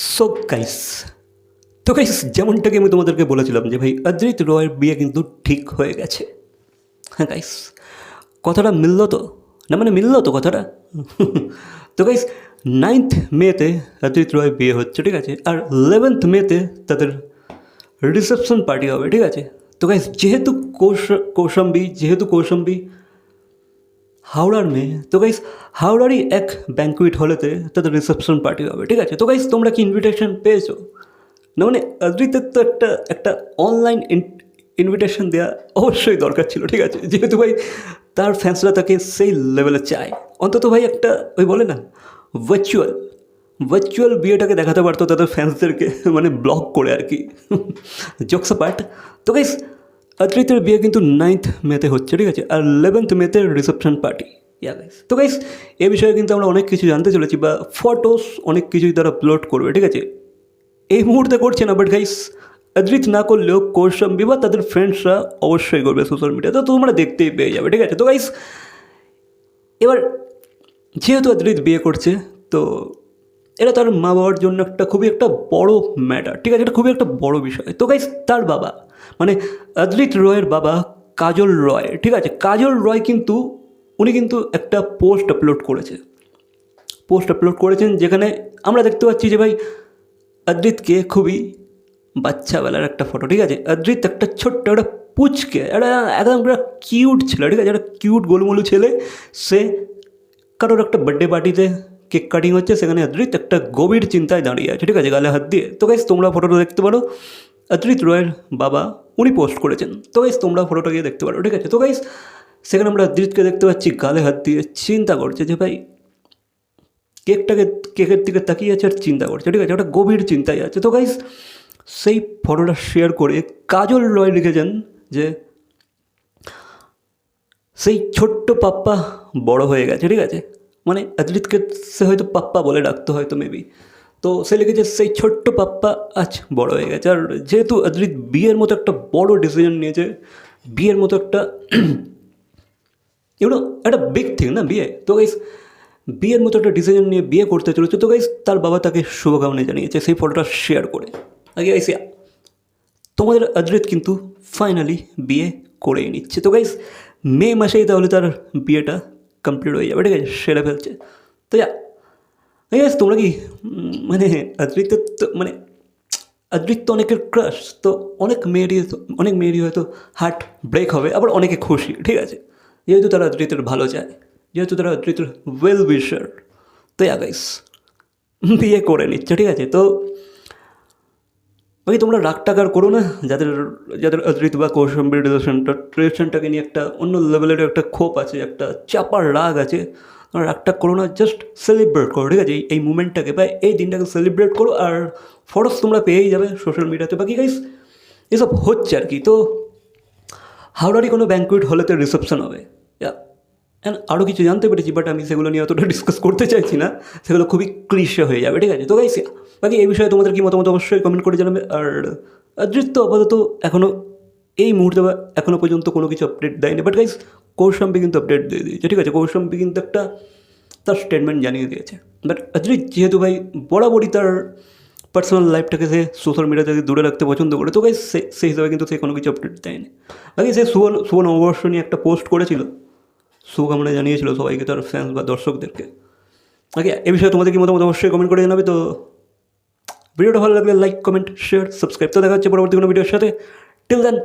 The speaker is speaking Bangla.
সো গাইস তো গাইস যেমনটাকে আমি তোমাদেরকে বলেছিলাম যে ভাই অদ্রিত রয়ের বিয়ে কিন্তু ঠিক হয়ে গেছে। হ্যাঁ গাইস কথাটা মিলল তো? না মানে মিললো তো কথাটা? তো গাইস নাইন্থ মেতে অদ্রিত রয় বিয়ে হচ্ছে, ঠিক আছে? আর ইলেভেন্থ মেতে তাদের রিসেপশন পার্টি হবে, ঠিক আছে? তো গাইস যেহেতু কৌশ, কৌশম্বী, যেহেতু কৌশম্বী হাওড়ার মেয়ে। তো গাইস হাওড়ারই এক ব্যাঙ্কুইট হলেতে তাদের রিসেপশন পার্টি হবে, ঠিক আছে? তো গাইস তোমরা কি ইনভিটেশন পেয়েছ? না মানে অদ্রিতের তো একটা একটা অনলাইন ইনভিটেশন দেওয়া অবশ্যই দরকার ছিল, ঠিক আছে? যেহেতু ভাই, তার ফ্যান্সরা তাকে সেই লেভেলে চায়। অন্তত ভাই একটা, ওই বলে না ভার্চুয়াল ভার্চুয়াল বিয়েটাকে দেখাতে পারতো তাদের ফ্যান্সদেরকে মানে ব্লক করে আর কি। জোকস পার্ট তো গাইস অদ্রিতের বিয়ে কিন্তু নাইন্থ মেতে হচ্ছে, ঠিক আছে? আর ইলেভেন্থ মেতে রিসেপশন পার্টি তো গাইস এ বিষয়ে কিন্তু আমরা অনেক কিছু জানতে চলেছি বা ফটোস অনেক কিছুই তারা আপলোড করবে, ঠিক আছে? এই মুহূর্তে করছে না বাট গাইস অদ্রিত না করলেও কৌশম্বী বা তাদের ফ্রেন্ডসরা অবশ্যই করবে সোশ্যাল মিডিয়াতে তো তোমরা দেখতেই পেয়ে যাবে, ঠিক আছে? তো গাইস এবার যেহেতু অদ্রিত বিয়ে করছে, তো এটা তার মা বাবার জন্য একটা খুবই একটা বড় ম্যাটার ঠিক আছে? এটা খুবই একটা বড় বিষয়। তো গাইস তার বাবা মানে অদ্রিত রয়ের বাবা কাজল রয়, ঠিক আছে? কাজল রয় কিন্তু, উনি কিন্তু একটা পোস্ট আপলোড করেছে। পোস্ট আপলোড করেছেন যেখানে আমরা দেখতে পাচ্ছি যে ভাই, অদ্রিতকে খুবই বাচ্চাবেলার একটা ফটো ঠিক আছে? অদ্রিত একটা ছোট্ট একটা পুচকে, একটা একদম একটা কিউট ছেলে, ঠিক আছে? একটা কিউট গোলমলু ছেলে, সে কারোর একটা বার্থডে পার্টিতে কেক কাটিং হচ্ছে, সেখানে অদ্রিত একটা গভীর চিন্তায় দাঁড়িয়ে আছে। ঠিক আছে, গালে হাত দিয়ে। তো গাইস তোমরা ফটোটা দেখতে পারো। অদ্রিত রয়ের বাবা, উনি পোস্ট করেছেন। তো গাইস তোমরা ফটোটা গিয়ে দেখতে পারো। ঠিক আছে, তো গাইস সেখানে আমরা অদ্রিতকে দেখতে পাচ্ছি, গালে হাত দিয়ে চিন্তা করছে যে, ভাই কেকটাকে কেকের দিকে তাকিয়ে আছে আর চিন্তা করছে। ঠিক আছে, ওটা গভীর চিন্তায় আছে। তো গাইস সেই ফটোটা শেয়ার করে কাজল রয় লিখেছেন যে, সেই ছোট্ট পাপ্পা বড় হয়ে গেছে। ঠিক আছে মানে অদ্রিতকে সে হয়তো পাপ্পা বলে ডাকতো হয়তো মেবি তো সে লিখেছে, সেই ছোট্ট পাপ্পা আজ বড় হয়ে গেছে। আর যেহেতু অদ্রিত বিয়ের মতো একটা বড় ডিসিশন নিয়েছে, বিয়ের মতো একটা ইউনো একটা বিগ থিং না বিয়ে? তো গাইস বিয়ের মতো একটা ডিসিশন নিয়ে বিয়ে করতে চলেছে। তো গাইস তার বাবা তাকে শুভকামনা জানিয়েছে সেই ফটোটা শেয়ার করে। আগে গাইস তোমাদের অদ্রিত কিন্তু ফাইনালি বিয়ে করেই নিচ্ছে। তো গাইস মে মাসেই তাহলে তার বিয়েটা কমপ্লিট হয়ে যাবে ঠিক আছে সেরে ফেলছে তো গাইস তোমরা কি মানে অদ্রিতের তো মানে অদ্রিত অনেকের ক্রাশ তো অনেক মেয়েরই অনেক মেয়েরই হয়তো হার্ট ব্রেক হবে আবার অনেকে খুশি ঠিক আছে যেহেতু তারা অদ্রিতের ভালো চায় যেহেতু তারা অদ্রিতের ওয়েল উইশার তো ইয়া গাইস বিয়ে করে নিচ্ছে ঠিক আছে তো ওই তোমরা রাগ টাকার করো না, যাদের যাদের অদ্রিত বা কৌশম্বীর রিলেশনটা রিলেশনটাকে নিয়ে একটা অন্য লেভেলের একটা ক্ষোভ আছে, একটা চাপার রাগ আছে, তোমরা রাগটা করো না জাস্ট সেলিব্রেট করো, ঠিক আছে? এই- মুমেন্টটাকে বা এই দিনটাকে সেলিব্রেট করো আর ফটোস তোমরা পেয়েই যাবে সোশ্যাল মিডিয়াতে বাকি গাইস এসব হচ্ছে আর কি। তো হাওড়ারই কোনো ব্যাঙ্কুইট হলে তো রিসেপশন হবে অ্যান্ড আরও কিছু জানতে পেরেছি বাট আমি সেগুলো নিয়ে অতটা ডিসকাস করতে চাইছি না। সেগুলো খুবই ক্লিশে হয়ে যাবে, ঠিক আছে? তো গাইস বাকি এই বিষয়ে তোমাদের কি মতামত অবশ্যই কমেন্ট করে জানাবে। আর অদ্রিত তো আপাতত এখনও এই মুহূর্তে বা এখনও পর্যন্ত কোনো কিছু আপডেট দেয়নি। বাট গাইস কৌশম্বী কিন্তু আপডেট দিয়ে দিয়েছে, ঠিক আছে? কৌশম্বী কিন্তু একটা তার স্টেটমেন্ট জানিয়ে দিয়েছে। বাট অদ্রিত যেহেতু ভাই বরাবরই তার পার্সোনাল লাইফটাকে সে সোশ্যাল মিডিয়া থেকে দূরে রাখতে পছন্দ করে, তো গাইস সেই হিসাবে কিন্তু সে কোনো কিছু আপডেট দেয়নি। বাকি সে সুবর্ণ সুবর্ণ নববর্ষ নিয়ে একটা পোস্ট করেছিল। শুভকামনা জানিয়েছিল সবাইকে, তার ফ্যান্স বা দর্শকদেরকে। ওকে এ বিষয়ে তোমাদের কি মতামত অবশ্যই কমেন্ট করে জানাবে, তো ভিডিওটা ভালো লাগলে লাইক কমেন্ট শেয়ার সাবস্ক্রাইব তো দেখা হচ্ছে পরবর্তী কোনো ভিডিওর সাথে। Till then